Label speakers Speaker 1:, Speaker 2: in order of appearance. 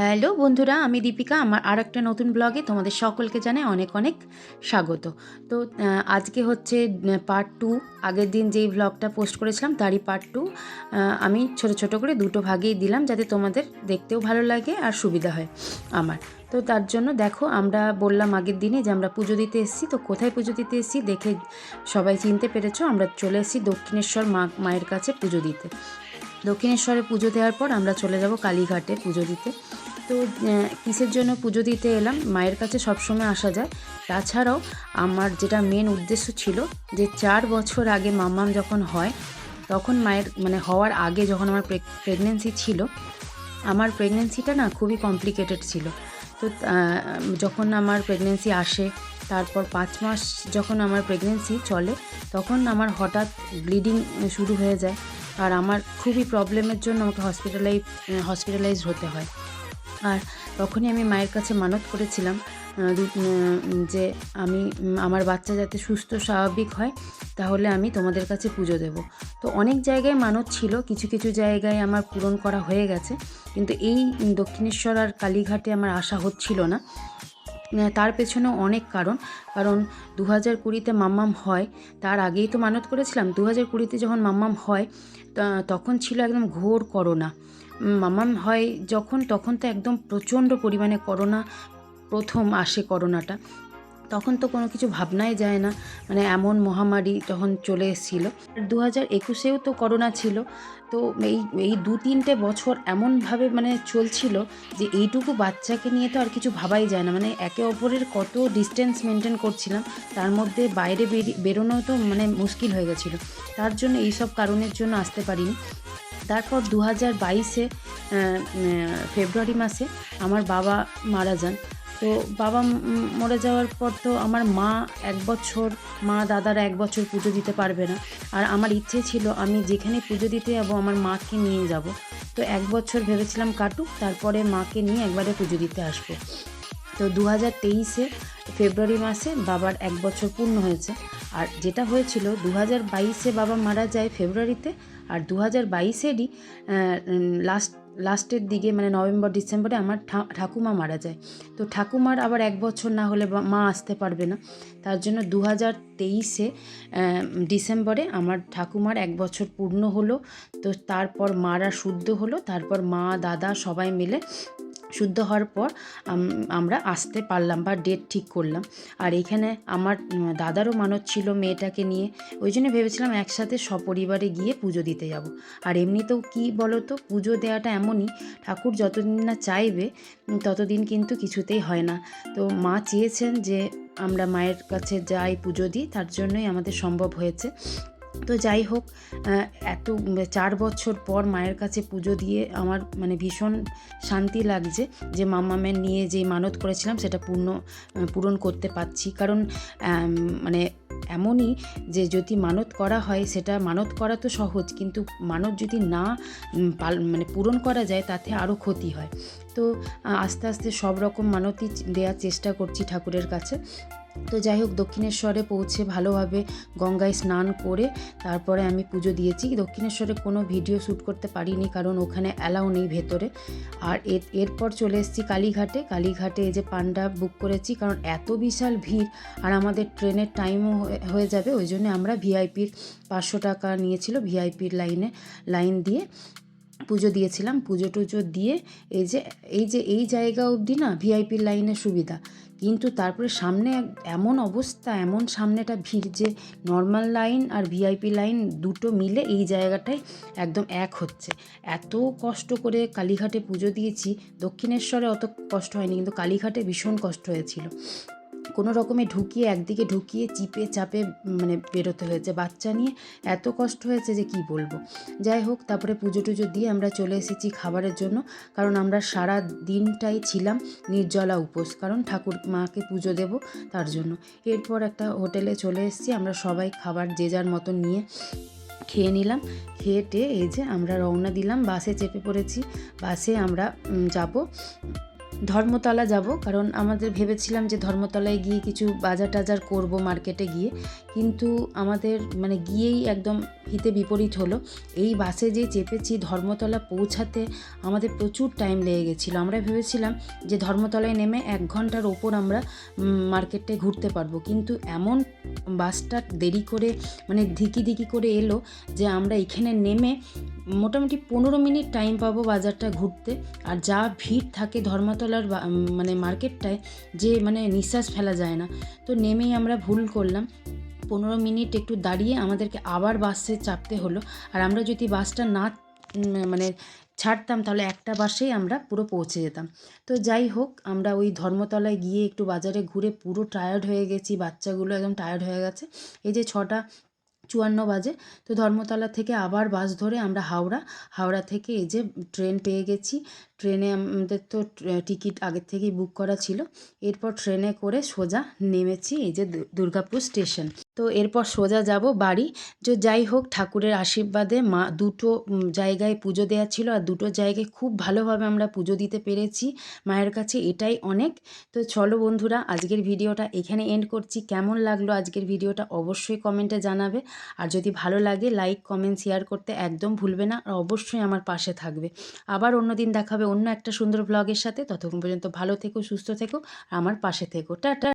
Speaker 1: Hello বন্ধুরা, আমি দীপিকা। আমার আর একটা নতুন ব্লগে তোমাদের সকলকে জানাই অনেক অনেক স্বাগত। তো আজকে হচ্ছে পার্ট টু আগের দিন যেই ব্লগটা পোস্ট করেছিলাম, তারই পার্ট টু আমি ছোট ছোট করে দুটো ভাগেই দিলাম যাতে তোমাদের দেখতেও ভালো লাগে আর সুবিধা হয় আমার। তো, তার জন্য দেখো, আমরা বললাম আগের দিনে যে আমরা পুজো দিতে এসেছি। তো, কোথায় পুজো দিতে এসেছি দেখে সবাই চিনতে পেরেছ। আমরা চলে এসেছি দক্ষিণেশ্বর মা, মায়ের কাছে পুজো দিতে। দক্ষিণেশ্বরে পুজো দেওয়ার পর আমরা চলে যাব কালীঘাটে পুজো দিতে। তো কিসের জন্য পুজো দিতে এলাম? মায়ের কাছে সবসময় আসা যায়। তাছাড়াও আমার যেটা মেন উদ্দেশ্য ছিল যে চার বছর আগে মাম্মাম যখন হয়, তখন মায়ের মানে হওয়ার আগে যখন আমার প্রেগনেন্সি ছিল, আমার প্রেগনেন্সিটা না খুবই কমপ্লিকেটেড ছিল। তো যখন আমার প্রেগনেন্সি আসে, তারপর পাঁচ মাস যখন আমার প্রেগনেন্সি চলে, তখন আমার হঠাৎ ব্লিডিং শুরু হয়ে যায়। আর আমার খুবই প্রবলেমের জন্য আমাকে হসপিটালাইজ হসপিটালাইজ হতে হয়। আর তখনই আমি মায়ের কাছে মানত করেছিলাম যে আমি আমার বাচ্চা যাতে সুস্থ, স্বাভাবিক হয়, তাহলে আমি তোমাদের কাছে পুজো দেব। তো অনেক জায়গায় মানত ছিল, কিছু কিছু জায়গায় আমার পূরণ করা হয়ে গেছে, কিন্তু এই দক্ষিণেশ্বর আর কালীঘাটে আমার আশা হচ্ছিল না। তার পেছনেও অনেক কারণ কারণ দু হাজার কুড়িতে মাম্মাম হয়, তার আগেই তো মানত করেছিলাম দু হাজার কুড়িতে যখন মাম্মাম হয় তখন ছিল একদম ঘোর করোনা। মাম্মাম হয় যখন, তখন তো একদম প্রচণ্ড পরিমাণে করোনা প্রথম আসে করোনাটা। তখন তো কোনো কিছু ভাবনাই যায় না। মানে এমন মহামারী তখন চলে এসেছিল। দু হাজার একুশেও তো করোনা ছিল। তো এই এই দু তিনটে বছর এমনভাবে মানে চলছিল যে এইটুকু বাচ্চাকে নিয়ে তো আর কিছু ভাবাই যায় না। মানে একে অপরের কত ডিস্টেন্স মেনটেন করছিলাম, তার মধ্যে বাইরে বেরি- বেরোনো তো মানে মুশকিল হয়ে গেছিল। তার জন্য এইসব কারণের জন্য আসতে পারিনি। তারপর দু হাজার বাইশে ফেব্রুয়ারি মাসে আমার বাবা মারা যান। তো বাবা মরে যাওয়ার পর তো আমার মা এক বছর, মা দাদারা এক বছর পুজো দিতে পারবে না। আর আমার ইচ্ছে ছিল আমি যেখানে পুজো দিতে যাব আমার মাকে নিয়ে যাব। তো এক বছর ভেবেছিলাম কাটুক, তারপরে মাকে নিয়ে একবারে পুজো দিতে আসব। তো দু হাজার তেইশে ফেব্রুয়ারি মাসে বাবার এক বছর পূর্ণ হয়েছে। আর যেটা হয়েছিল দু হাজার বাইশে বাবা মারা যায় ফেব্রুয়ারিতে আর দু হাজার বাইশেরই লাস্ট লাস্টের দিকে মানে নভেম্বর, ডিসেম্বরে আমার ঠাকুমা মারা যায়। তো ঠাকুমার আবার এক বছর না হলে মা আসতে পারবে না। তার জন্য দু হাজার তেইশে ডিসেম্বরে আমার ঠাকুমার এক বছর পূর্ণ হলো। তো তারপর মারা শুদ্ধ হলো। তারপর মা, দাদা সবাই মিলে শুদ্ধ হওয়ার পর আমরা আসতে পারলাম বা ডেট ঠিক করলাম। আর এখানে আমার দাদারও মানত ছিল মেয়েটাকে নিয়ে। ওই জন্য ভেবেছিলাম একসাথে সপরিবারে গিয়ে পুজো দিতে যাব। আর এমনিতেও কি বলো তো পুজো দেওয়াটা এমনই, ঠাকুর যতদিন না চাইবে ততদিন কিন্তু কিছুতেই হয় না। তো মা চেয়েছেন যে আমরা মায়ের কাছে যাই পুজো দিই, তার জন্যই আমাদের সম্ভব হয়েছে। তো যাই হোক এত, চার বছর পর মায়ের কাছে পুজো দিয়ে আমার মানে ভীষণ শান্তি লাগছে যে মাম্মামের নিয়ে যে মানত করেছিলাম সেটা পূর্ণ পূরণ করতে পারছি। কারণ মানে এমনই যে যদি মানত করা হয় সেটা, মানত করা তো সহজ কিন্তু মানত যদি না মানে পূরণ করা যায় তাতে আরও ক্ষতি হয়। তো আস্তে আস্তে সব রকম মানতই দেওয়ার চেষ্টা করছি ঠাকুরের কাছে। তো যাই হোক, দক্ষিণেশ্বরে পৌঁছে ভালোভাবে গঙ্গায় স্নান করে তারপরে আমি পুজো দিয়েছি। দক্ষিণেশ্বরে কোনো ভিডিও শ্যুট করতে পারিনি কারণ ওখানে অ্যালাউ নেই ভেতরে। আর এর, এরপর চলে এসেছি কালীঘাটে। কালীঘাটে এই যে পান্ডা বুক করেছি কারণ এত বিশাল ভিড় আর আমাদের ট্রেনের টাইমও হয়ে যাবে। ওই জন্য আমরা ভিআইপির পাঁচশো টাকা নিয়েছিল ভিআইপির লাইনে, লাইন দিয়ে। পুজো দিয়েছিলাম, পুজো টুজো দিয়ে এই যে এই যে, এই জায়গা অবধি না ভিআইপির লাইনের সুবিধা। কিন্তু তারপরে সামনে এমন অবস্থা, এমন সামনেটা ভিড় যে নর্মাল লাইন আর ভিআইপি লাইন দুটো মিলে এই জায়গাটায় একদম এক হচ্ছে। এত কষ্ট করে কালীঘাটে পুজো দিয়েছি, দক্ষিণেশ্বরে অত কষ্ট হয়নি, কিন্তু কালীঘাটে ভীষণ কষ্ট হয়েছিল। কোনো রকমে ঢুকিয়ে একদিকে ঢুকিয়ে চিপে চাপে মানে বেরোতে হয়েছে। বাচ্চা নিয়ে এত কষ্ট হয়েছে যে কি বলব। যাই হোক, তারপরে পুজো টুজো দিয়ে আমরা চলে এসেছি খাবারের জন্য। কারণ আমরা সারা দিনটাই ছিলাম নির্জলা উপোস। কারণ ঠাকুর মাকে পুজো দেব তার জন্য। এরপর একটা হোটেলে চলে এসেছি। আমরা সবাই খাবার যে যার মতন নিয়ে খেয়ে নিলাম। খেয়ে টেয়ে এই যে আমরা রওনা দিলাম। বাসে চেপে পড়েছি। বাসে আমরা যাব। ধর্মতলা যাব, কারণ আমাদের ভেবেছিলাম যে ধর্মতলায় গিয়ে কিছু বাজার টাজার করব মার্কেটে গিয়ে। কিন্তু আমাদের মানে গিয়েই একদম হিতে বিপরীত হলো। এই বাসে যে চেপেছি ধর্মতলা পৌঁছাতে আমাদের প্রচুর টাইম লেগে গেছিল। আমরা ভেবেছিলাম যে ধর্মতলায় নেমে এক ঘণ্টার ওপর আমরা মার্কেটে ঘুরতে পারব। কিন্তু এমন বাসটা দেরি করে মানে ধিকি ধিকি করে এলো যে আমরা এখানে নেমে মোটামুটি পনেরো মিনিট টাইম পাবো বাজারটা ঘুরতে। আর যা ভিড় থাকে ধর্মতলার মানে মার্কেটটায়, যে মানে নিঃশ্বাস ফেলা যায় না। তো নেমেই আমরা ভুল করলাম। পনেরো মিনিট একটু দাঁড়িয়ে আমাদেরকে আবার বাসে চাপতে হলো। আর আমরা যদি বাসটা না মানে ছাড়তাম, তাহলে একটা বাসেই আমরা পুরো পৌঁছে যেতাম। তো যাই হোক, আমরা ওই ধর্মতলায় গিয়ে একটু বাজারে ঘুরে পুরো টায়ার্ড হয়ে গেছি, বাচ্চাগুলো একদম টায়ার্ড হয়ে গেছে। এই যে ছটা চুয়ান্ন বাজে। তো ধর্মতলা থেকে আবার বাস ধরে আমরা হাওড়া। হাওড়া থেকে এই যে ট্রেন পেয়ে গেছি। ট্রেনে আমাদের তো টিকিট আগের থেকেই বুক করা ছিল। এরপর ট্রেনে করে সোজা নেমেছি এই যে দুর্গাপুর স্টেশন। তো এরপর সোজা যাব বাড়ি। যে যাই হোক, ঠাকুরের আশীর্বাদে মা দুটো জায়গায় পুজো দেওয়া ছিল আর দুটো জায়গায় খুব ভালোভাবে আমরা পুজো দিতে পেরেছি মায়ের কাছে এটাই অনেক। তো চলো বন্ধুরা, আজকের ভিডিওটা এখানে এন্ড করছি। কেমন লাগল আজকের ভিডিওটা অবশ্যই কমেন্টে জানাবে। আর যদি ভালো লাগে লাইক কমেন্ট শেয়ার করতে একদম ভুলবে না। আর অবশ্যই আমার পাশে থাকবে। আবার অন্য দিন দেখাবে অন্য একটা সুন্দর ব্লগের সাথে। ততক্ষণ পর্যন্ত ভালো থেকো, সুস্থ থেকো, আর আমার পাশে থেকো। টাটা!